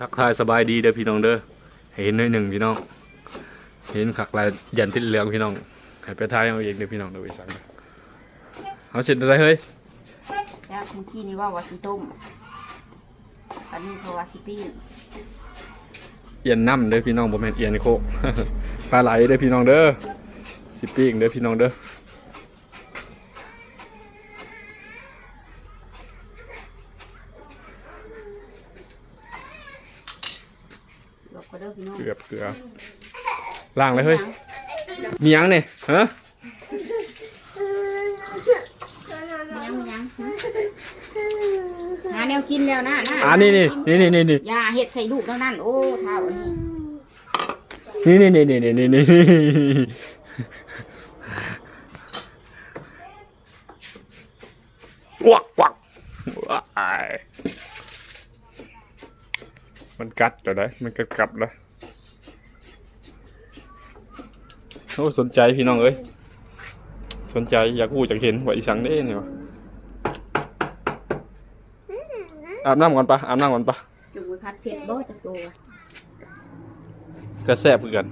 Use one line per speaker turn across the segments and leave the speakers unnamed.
ทักทายสบายดีเด้อพี่น้องเด้อให้เห็นหน่อยหนึ่งพี่น้อง เห็นขักลายยันติดเหลืองพี่น้องให้ไปทายเอาเองเด้อพี่น้องเด้อไปสั่งเด้อเอาเสร็จอะไรเฮ้ย
แล้วเมื่อกี้นี่ว่าวาสิต้มอันนี้เพราะวาสิปิ้ง
เอียนน้ำเด้อพี่น้องบ่แม่นเอียนโคกปลาไหลเด้อพี่น้องเด้อสิปิ้งเด้อพี่น้องเด้อ
ลวกก็ เด้อพี่น้อง
เกือบเกลือล้างเลยเฮ้ยมีหยังเนี่ยฮะ
ยังมียังหาแนวกินแล้วนะนะ
อ่านี่นี่นี่นี่นี่นี่
อย่าเห็ดใส่ลูกแล้วนั่นโอ้เท่าอันนี้
นี่นี่นี่นี่นี่นี่นี่วักวักว้าย มันกัดจะได้ มันกัดกลับแล้วโอ้สนใจพี่น้องเอ้ย สนใจอยากรู้อยากเห็นว่าอีสังได้เนี่ยวะอาบน้ำก่อนปะอาบน้ำก่อนปะ
จุ่มไว้พัดเผ็ดบ่จักตัว
ก็แซ่บคือกัน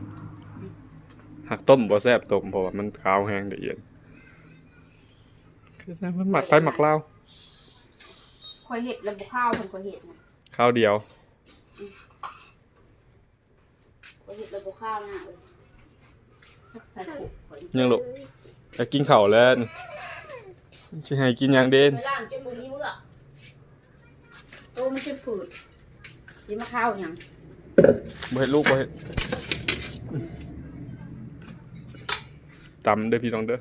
หักต้มบ่แซ่บต้มเพราะว่ามันขาวแห้งละเอียดคือแซ่บมันหมักไปหมักเล่าว
คอยเห็ดแล้วบ่ข้าวเพิ่นคอยเห็ดนะ
ข้าวเดียว
คอยเห็ดแล้ว บ่ข้าวนะเอ้ยใส่ขุข่อย
ยังลูกอยากกินข้าวแล้วนี่สิให้กินหยังเด่น
ไปล่างจนบ่มีเมื่อโตมันจะฝืดสิมาข้าวหยัง
บ่เฮ็ดลูกบ่เฮ็ดตำเด้อพี่น้องเด้อ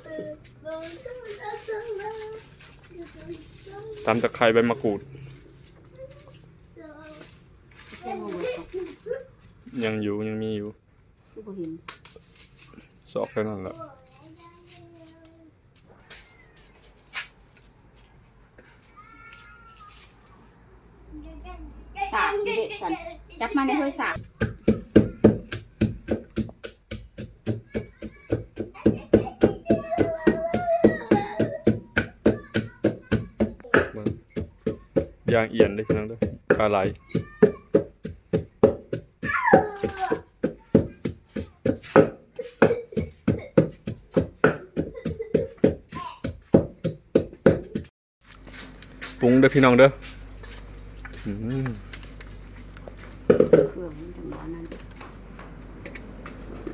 ตำตะไคร้ใบมะกรูด
แค่งงเลย
ยังอยู่ยังมีอยู่
กูบ่เห็น
สอกแค่นั้นแหละ
สากอยู่เด็ดสันจับมาในถ้วยสาก
มันยางเอียนเด้อพี่น้องเด้อปลาไหล ปรุงเด้อพี่น้องเด้ออืม
เครื่องมันจังหวะนั้น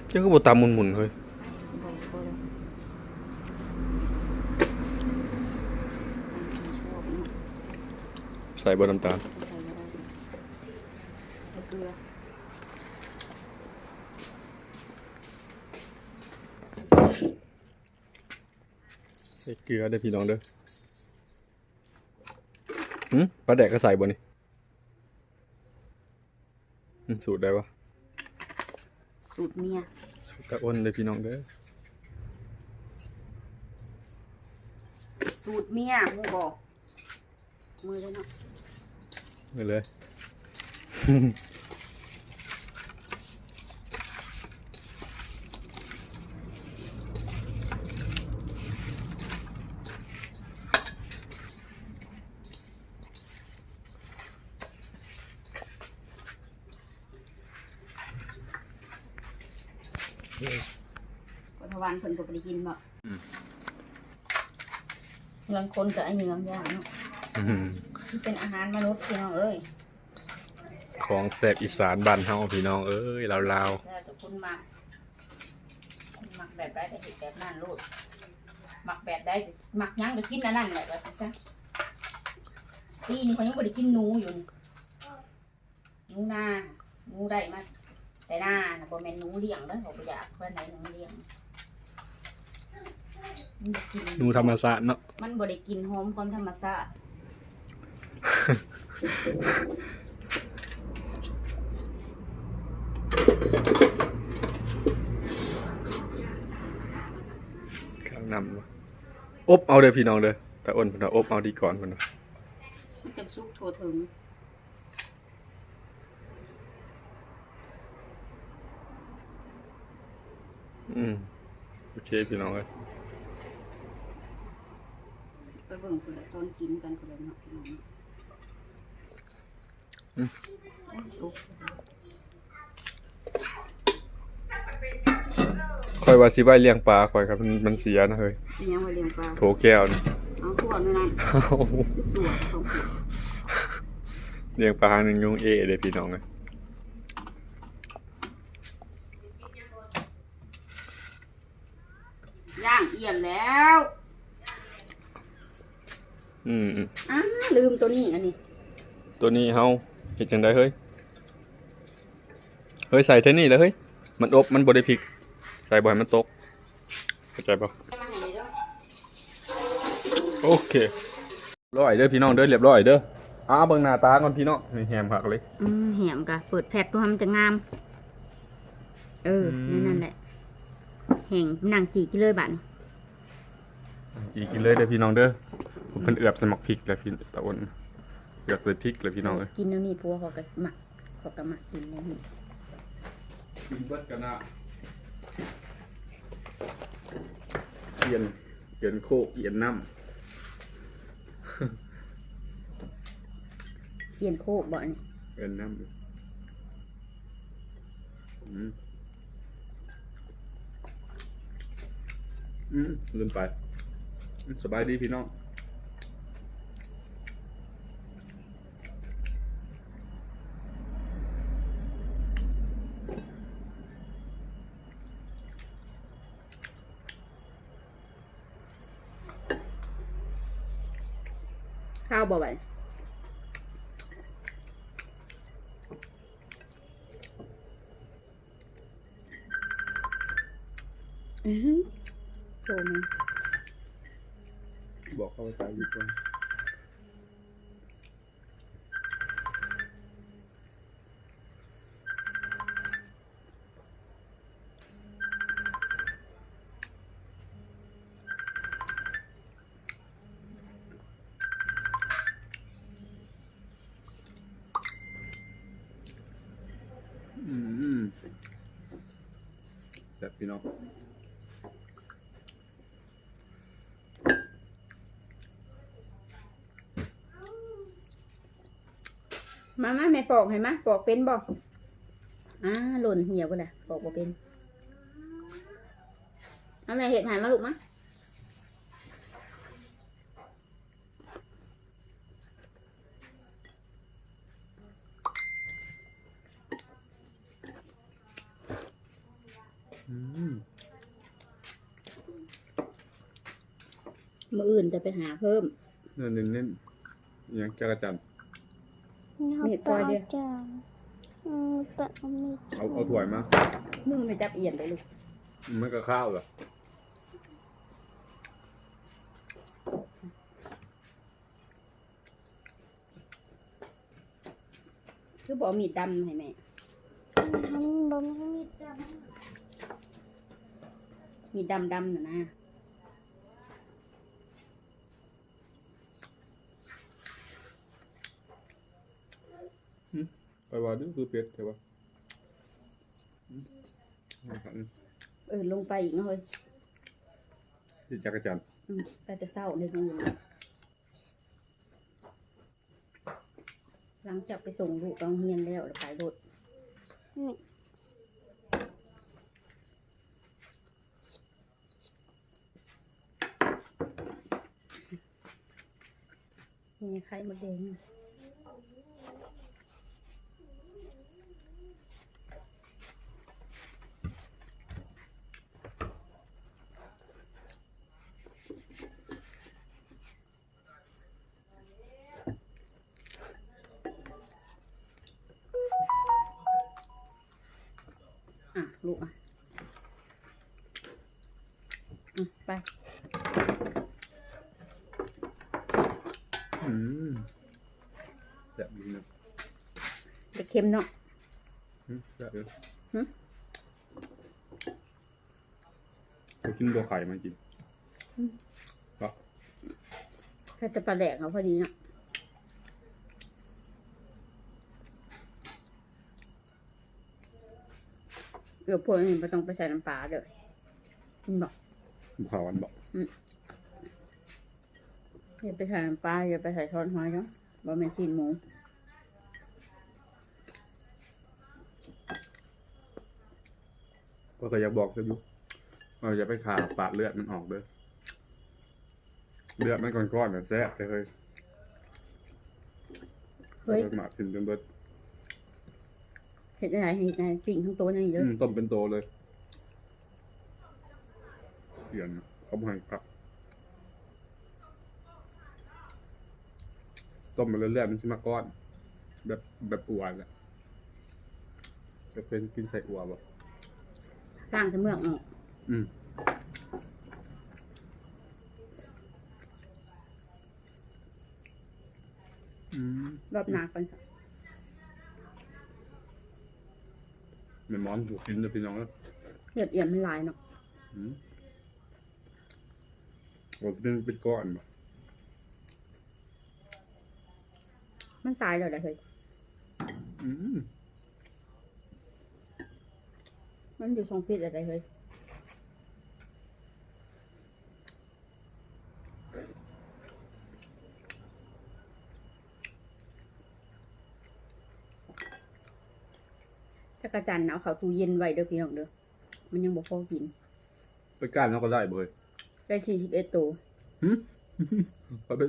เจ้าก็บตามหมุนๆเฮ้ย
บ่บ่เลยชอบเนาะ
ใส่บอร์น้ำตาล
ใส่บ่ได้ใส่เกลือ
ใส่เกลือเด้อพี่น้องเด้อ หืมปลาแดกก็ใส่บ่นี่อืมสูตรได้ปะ
สูตรเมีย
สูตรตะอ้นเด้อพี่น้องเด้อ
สูตรเมียหมูบอกมือเลยเนาะ
นี่เลย
เพิ่นก็บ่ได้กินบ่เงินคนกับไอ้เงินยากเนาะ
อื้อหือ
ที่เป็นอาหารมนุษย์พี่น้องเอ้ย
ของแซ่บอีสานบ้านเฮาพี่น้องเอ้ยลาว
แล้วแต่คุณมักคุณมักแบบใดก็เฮ็ดแบบนั้นโลดมักแบบใดก็มักหยังก็กินอันนั้นแหละว่าซั่นซะปีนี้เขายังบ่ได้กินหนูอยู่นี่หนูนาหนูได้มาแต่หน้าน่ะบ่แม่นหนูเลี้ยงเด้อเขาบ่อยากเพิ่นไหนหนูเลี้ยง มันบ่กิน
ๆหนูธรรมศาสตร์เนาะ
มันบ่ได้กินหอมความธรรมชาติ
ข้างนำวะอบเอาเด้อพี่น้องเด้อตะอ้นเพิ่นว่าอบเอาดีก่อนเพิ่นว่า
มันจังสุกทั่วถึง
อืมโอเคพี่น้องเอ้ย
ไปเบิ่งพุ่นแหละตอนกินกันพุ่นแหละเนาะพี่น้องเนาะ
อืมคอยว่าสิไว้เลี้ยงปลาคอยครับมันมันเสียนะเฮ้ย
อีหยังไว้เลี้ยงปลา
โถแก้วนี่
เอาขวดนู่นนั่นจะสวยของขวด
เลี้ยงปลาหางหนึ่งยุงเอเด้พี่น้องเลย
ย่างเอียนแล้ว
อืมอืม
อ้าลืมตัวนี้อันนี้
ตัวนี้เฮาเฮ็ดจังไดเฮ้ย เฮ้ยใส่เท่านี้แล้วเฮ้ย มันอบมันบ่ได้พริก ใส่บ่ให้มันตกเข้าใจป่ะ
มาให้เลยเด้อ
โอเคร้อยเด้อพี่น้องเด้อเรียบร้อยเด้ออ้าเบิ่งหน้าตาก่อนพี่น้องนี่แฮมผักเลย
อืมแหมกะเปิดแผดตัวให้มันจะงาม เออ
อืม
นั่นแหละแห่งนางจีกิเลยบัดนี้
อีกกินเลยเด้อพี่น้องเด้อ ผมเพิ่นเอือบใส่หมักพริกแล้วพี่ตะอ้นเอือบใส่พริกเลยพี่น้องเอ้ย
กินแล้วนี่พัวเขาก็หมักเขาก็หมักกินแล้วนี่
กินเบิดกันนะเอียนเอียนโคกเอียนน้
เอียนโคกบ่นี่ำ
เอียนน้ำอืมอืมลืมไปอืมสบายดีพี่น้อง
ข้าว
พี่น้อง
มามาแม่ปอกให้มาปอกเป็นบอกอ่าหล่นเหี่ยวก็แหละปอกบ่เป็นเอาแม่เห็ดหายมาลูกมะ
อืม
มืออื่น จะไปหาเพิ่ม
นื้อเน้นๆอย่างจักรจันทร์
มีดซอยเดียว
จ้าอืมปะมีด
เอาเอาถ้วยมา
มึงไปจับเอียนเลยลูก
มันก็ข้าวเหรอ
คือบอกมีดดำให้แม่
มันบ่มีมีดจ้า
มีดดำดำน่ะนะ
ไปว่าดูคือเป็ดใช่ปะอืมเอาครับ
เออลงไปอีกเนาะเฮ้ย
ที่จักรจันทร์
อืมไปแต่เศร้าในดูนะหลังจากไปส่งลูกโรงเรียนแล้วแล้วไปรถ
นี่
มีไข่มดแดง ลูกอะอืมไป
อืมแบบนี้นะ
จะเค็มเนาะ
อืมแบบนี้
หึ
เขากินตัวไข่มากิน
แค่จะปลาแดกเขาพอดีเนาะ เออพวกนี้ไม่ต้องไปใส่น้ำปลาเด้อมันบอก
ขาวอันบอก
อย่าไปใส่น้ำปลาอย่าไปใส่ช้อนหอยเนาะบ่แม่ชิ้นหมู
ก็ก็อยากบอกจะอยู่เราจะไปขาปาดเลือดมันออกเด้อเลือดมันก้อนๆน่ะแซ่บเลยเฮ้ย
เฮ้ย
มากินจนเบิด
เห็ดอะไรเห็ดอะไรสิ่งทั้งตัวนี่เด้อ
อืมต้มเป็นโตเลยเปลี่ยนเขาบ่ให้ครับ ต้มมาเรื่อยๆมันจะมาก้อน แบบแบบอวนแหละจะเป็นกินใส่อัวบ่
ร่างจะเมือกออก
อืมอืม
รอบหนาก่อน
แม่หมอนถูกกินจะพี่น้องแล้ว
เลือดเอี่ยมมันหลายเนาะ
อืมโอ้เป็นเป็นก้อนบ่
มันตายแล้วได้เฮ้ย
อืม
มันอยู่ทรงพิษอะไรเฮ้ย จักรจันทร์เอาเขาตู้เย็นไว้เด้อพี่น้องเด้อ มันยังบ่พอกิน
ไปก้านเขาก็ได้เบย
ได้สี่สิบเอ็ดตัว
เขาไป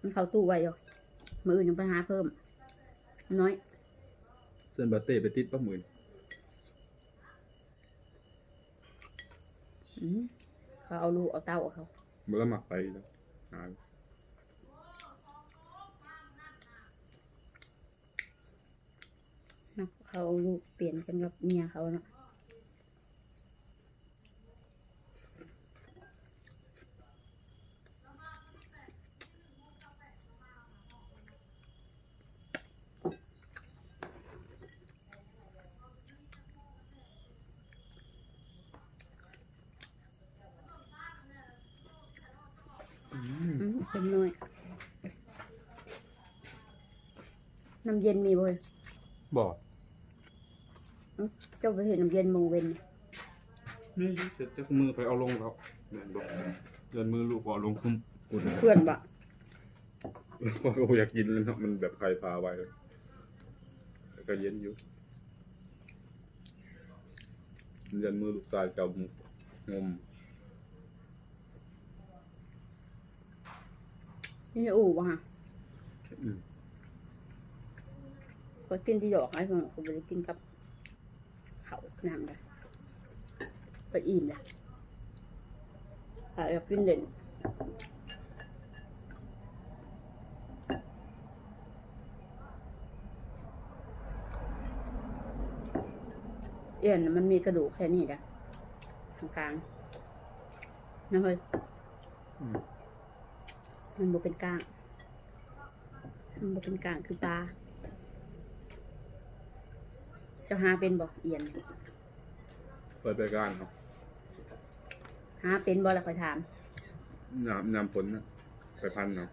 มันเข้าตู้ไว้อยู่มืออื่นยังไปหาเพิ่ม น้อย
เส้นบาเต้ไปติดป้าหมื่น
อืมเขาเอาลูกเอาเต้าเอาเขา
เมื่อหมักไปแล้วหาย
เนาะเขาเอาลูกเปลี่ยนกันกับเมียเขาเนาะอืมเป็นน้อย น้ำเย็นมีบ่เว้ย
บอก
เจ้าไปเห็นน้ำเย็นมงเวน
นี่จะจะมือไปเอาลงแล้วเดินบอกเดินมือลูกพอลงคุ้มอุ่น
เพื่อนบะ
พอกูอยากกินแล้วเนาะมันแบบใครพาไว้แต่ก็เย็นอยู่เดินมือลูกชายกับงม
นี่ในอู่บ่ฮะ
อืม
ก็กินที่ดอกไอ้คนก็ไปกินกับ เขาวนำเลยไปอิ่มเลยถ้าอยากกินเด่นเอ็นน่ะมันมีกระดูกแค่นี้นะตรงกลางนะเฮ้ย
อืม
มันบ่เป็นกลาง มันบ่เป็นกลางคือปลาเจ้าหาเป็นบ่เอียน
เปิดไปการเนาะ
หาเป็นบ่แล้วค่อยถาม
น้ำน้ำฝนนะไปพันเนาะ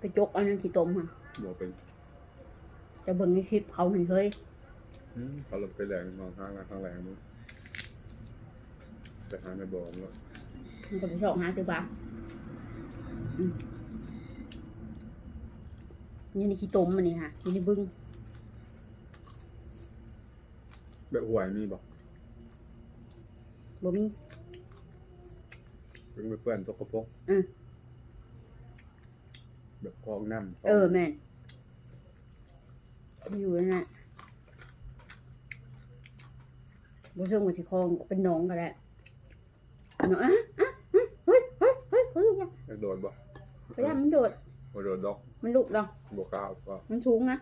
ไปจกเอานั่นที่ต้มค่ะ
บอกเป็น
จะเบิ่งในคลิปเขาเห็นเฮ้ย
อืมเขาลงไปแหลงมองข้างละข้างแหลงนู้นไปหาในบ่อมันแล้ว
มันก็ไปสอกหาตัวปลาอืมนี่ในขี้ต้มมันนี่ค่ะนี่ในบึ้ง
แบบหวยมีบอก
บ่มี
เป็นไปเปื่อนตกกระปรก
อืม
แบบคลองน้ำ
เออแม่นอยู่นั่นน่ะบ่เชิงว่าสิคลองเป็นหนองก็ได้เนาะอะอะอะเฮ้ยเฮ้ยเฮ้ยเฮ้ยอย่า
จะโดดบ่
พยายามมันโดด
บ่โดดดอก
มันลุกดอก
บ่กล้าก็
มันสูงนะ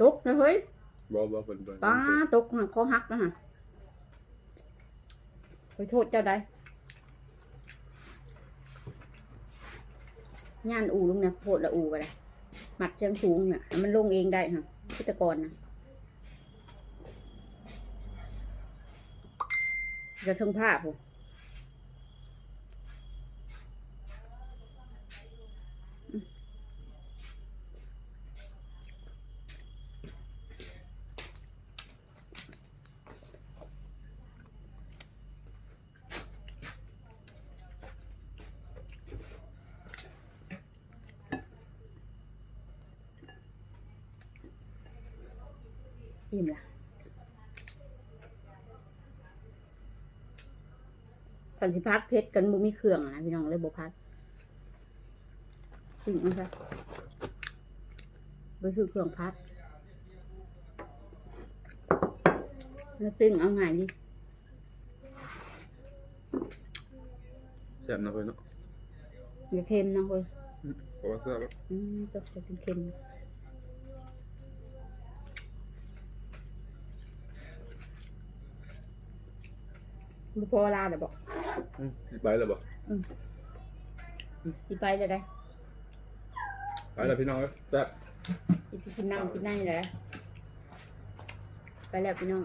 ตกนะเฮ้ย
บ่บ่เป็นเป็น
ป้าตกหักคอหักนะฮะไปโทษเจ้าใดงานอูลุงเนี่ยโพดละอูไปเลยหมัดเชิงสูงเนี่ยมันลงเองได้ฮะพิตกรนะจะเทิงผ้าผม อิ่มละสันสิพักเพชรกันบ่มีเครื่องอะนะพี่น้องเลยบ่พักถึงนะคะไปซื้อเครื่องพัดแล้วปิ้งเอาง่ายดิ
แซ่บนะเพื่อนเนาะ
อย่าเค็มนะเว้ย
เพราะว่าแซ่บแล้ว
อืมจะจะเป็นเค็ม บุพอลาเดี๋ยวบอก
อืมไปแล้วบ่
สิไปจะได้
ไปแล้วพี่น้องเอ้ยแซ่บ
สิไปกินนั่งกินนั่งเลยไปแล้วพี่น้อง